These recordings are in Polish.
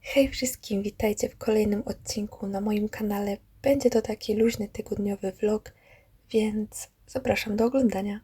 Hej wszystkim, witajcie w kolejnym odcinku na moim kanale. Będzie to taki luźny tygodniowy vlog, więc zapraszam do oglądania.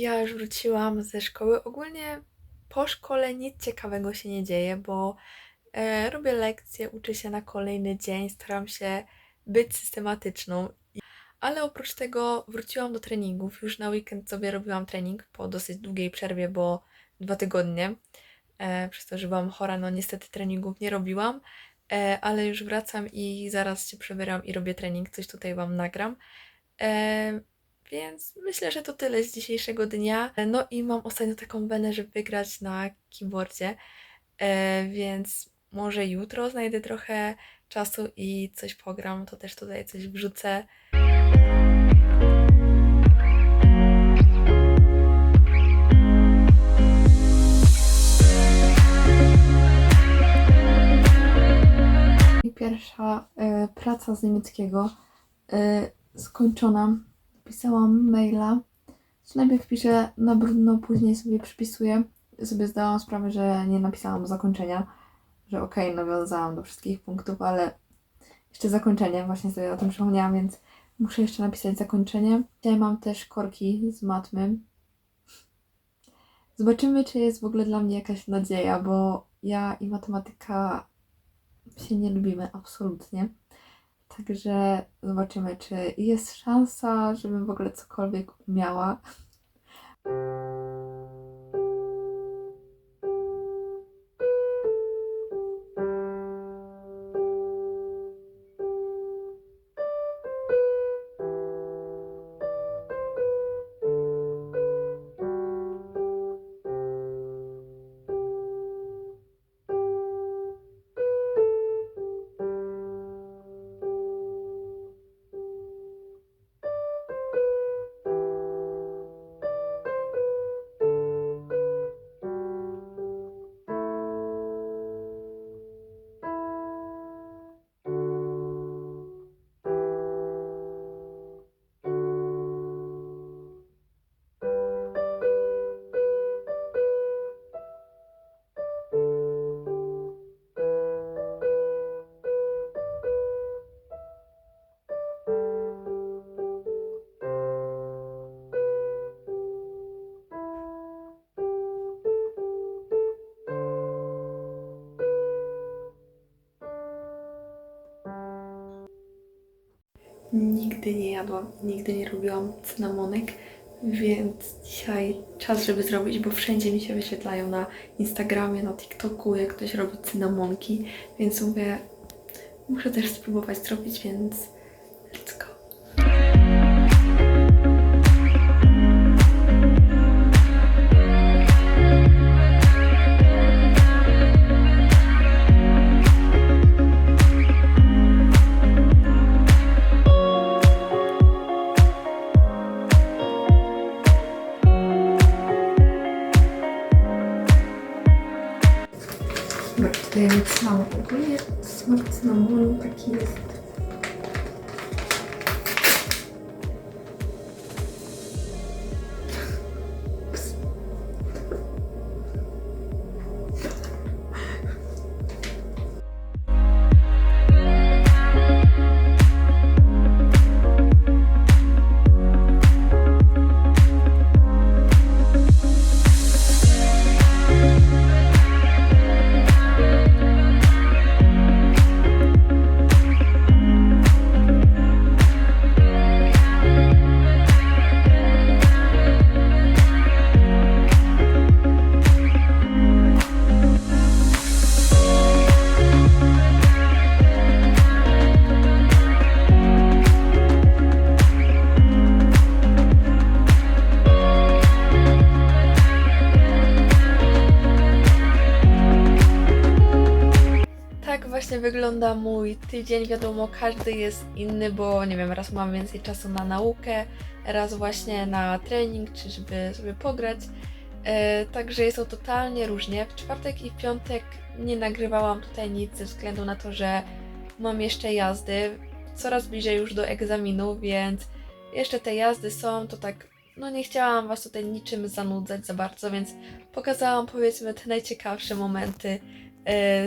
Ja już wróciłam ze szkoły. Ogólnie po szkole nic ciekawego się nie dzieje, bo e, robię lekcje, uczę się na kolejny dzień, staram się być systematyczną. Ale oprócz tego wróciłam do treningów. Już na weekend sobie robiłam trening po dosyć długiej przerwie, bo dwa tygodnie. E, przez to, że byłam chora, no niestety treningów nie robiłam, e, ale już wracam i zaraz się przebieram i robię trening. Coś tutaj Wam nagram. E, więc myślę, że to tyle z dzisiejszego dnia. No i mam ostatnio taką wenę, żeby wygrać na keyboardzie, e, więc może jutro znajdę trochę czasu i coś pogram, to też tutaj coś wrzucę. Pierwsza e, praca z niemieckiego e, skończona. Pisałam maila. Co najpierw piszę na brudno, później sobie przypisuję. Sobie zdałam sprawę, że nie napisałam zakończenia, że okej, nawiązałam do wszystkich punktów, ale jeszcze zakończenie, właśnie sobie o tym przypomniałam, więc muszę jeszcze napisać zakończenie. Dzisiaj mam też korki z matmy. Zobaczymy, czy jest w ogóle dla mnie jakaś nadzieja, bo ja i matematyka się nie lubimy absolutnie. Także zobaczymy, czy jest szansa, żebym w ogóle cokolwiek umiała. Nigdy nie jadłam, nigdy nie robiłam cynamonek, więc dzisiaj czas, żeby zrobić, bo wszędzie mi się wyświetlają na Instagramie, na TikToku, jak ktoś robi cynamonki, więc mówię, muszę też spróbować zrobić, więc let's go. Братья Александра, смерть на такие есть. Właśnie wygląda mój tydzień. Wiadomo, każdy jest inny, bo nie wiem, raz mam więcej czasu na naukę, raz właśnie na trening, czy żeby sobie pograć. E, także jest to totalnie różnie. W czwartek i w piątek nie nagrywałam tutaj nic ze względu na to, że mam jeszcze jazdy. Coraz bliżej już do egzaminu, więc jeszcze te jazdy są, to tak, no nie chciałam Was tutaj niczym zanudzać za bardzo, więc pokazałam powiedzmy te najciekawsze momenty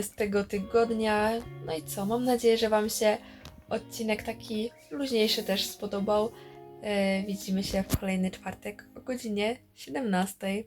z tego tygodnia. No i co, mam nadzieję, że Wam się odcinek taki luźniejszy też spodobał. E, widzimy się w kolejny czwartek o godzinie 17.